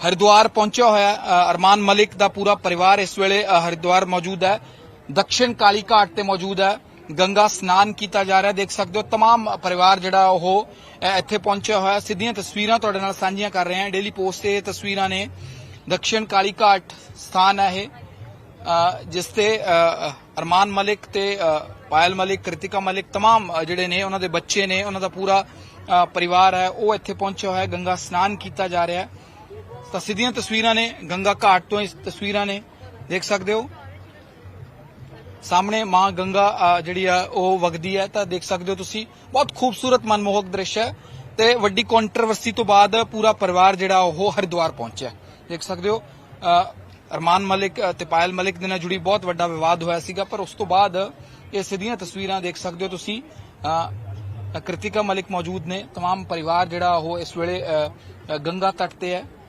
ਹਰਿਦੁਆਰ ਪਹੁੰਚਿਆ ਹੋਇਆ ਹੈ। ਅ, ਅਰਮਾਨ ਮਲਿਕ ਦਾ ਪੂਰਾ ਪਰਿਵਾਰ ਇਸ ਵੇਲੇ ਅ, ਹਰਿਦੁਆਰ ਮੌਜੂਦ ਹੈ ਦਕਸ਼ਿਣ ਕਾਲੀ ਘਾਟ ਤੇ ਮੌਜੂਦ ਹੈ ਗੰਗਾ ਸਨਾਨ ਕੀਤਾ ਜਾ ਰਿਹਾ ਦੇਖ ਸਕਦੇ ਹੋ तमाम ਪਰਿਵਾਰ ਜਿਹੜਾ ਉਹ ਅ, ਇੱਥੇ ਪਹੁੰਚਿਆ ਹੋਇਆ ਹੈ। ਸਿੱਧੀਆਂ ਤਸਵੀਰਾਂ ਤੁਹਾਡੇ ਨਾਲ ਸਾਂਝੀਆਂ ਕਰ ਰਹੇ ਹਾਂ ਡੇਲੀ ਪੋਸਟ ਤੇ ਇਹ ਤਸਵੀਰਾਂ ਨੇ ਦਕਸ਼ਿਣ ਕਾਲੀ ਘਾਟ ਸਥਾਨ ਹੈ ਇਹ ਅ, ਜਿਸ ਤੇ ਅ, ਅਰਮਾਨ ਮਲਿਕ ਤੇ ਅ, ਪਾਇਲ ਮਲਿਕ ਕ੍ਰਿਤਿਕਾ ਮਲਿਕ तमाम ਅ, ਜਿਹੜੇ ਨੇ ਉਹਨਾਂ ਦੇ ਬੱਚੇ ਨੇ ਉਹਨਾਂ ਦਾ ਪੂਰਾ ਅ, ਪਰਿਵਾਰ ਹੈ ਉਹ ਇੱਥੇ ਪਹੁੰਚਿਆ ਹੋਇਆ ਹੈ ਗੰਗਾ ਸਨਾਨ ਕੀਤਾ ਜਾ ਰਿਹਾ ਹੈ ਤਾਂ ਸਿੱਧੀਆਂ ਤਸਵੀਰਾਂ ਨੇ ਗੰਗਾ ਘਾਟ ਤੋਂ ਇਸ ਤਸਵੀਰਾਂ ਨੇ ਦੇਖ ਸਕਦੇ ਹੋ ਸਾਹਮਣੇ ਮਾਂ ਗੰਗਾ ਅ, ਜਿਹੜੀ ਆ ਉਹ ਵਗਦੀ ਹੈ ਤਾਂ ਦੇਖ ਸਕਦੇ ਹੋ ਤੁਸੀਂ ਬਹੁਤ ਖੂਬਸੂਰਤ ਮਨਮੋਹਕ ਦ੍ਰਿਸ਼ ਹੈ ਤੇ ਵੱਡੀ ਕੰਟਰੋਵਰਸੀ ਤੋਂ ਬਾਅਦ ਪੂਰਾ ਪਰਿਵਾਰ ਜਿਹੜਾ ਉਹ ਹਰਿਦੁਆਰ ਪਹੁੰਚਿਆ ਦੇਖ ਸਕਦੇ ਹੋ ਅ, ਅਰਮਾਨ ਮਲਿਕ ਅ, ਤੇ ਪਾਇਲ ਮਲਿਕ ਦੇ ਨਾਲ ਜੁੜੀ ਬਹੁਤ ਵੱਡਾ ਵਿਵਾਦ ਹੋਇਆ ਸੀਗਾ ਪਰ ਉਸ ਤੋਂ ਬਾਅਦ ਇਹ ਸਿੱਧੀਆਂ ਤਸਵੀਰਾਂ ਦੇਖ ਸਕਦੇ ਹੋ ਤੁਸੀਂ ਅ, ਕ੍ਰਿਤਿਕਾ ਮਲਿਕ ਮੌਜੂਦ ਨੇ तमाम ਪਰਿਵਾਰ ਜਿਹੜਾ ਉਹ ਇਸ ਵੇਲੇ ਅ, ਅ, ਗੰਗਾ ਤਟ ਤੇ ਹੈ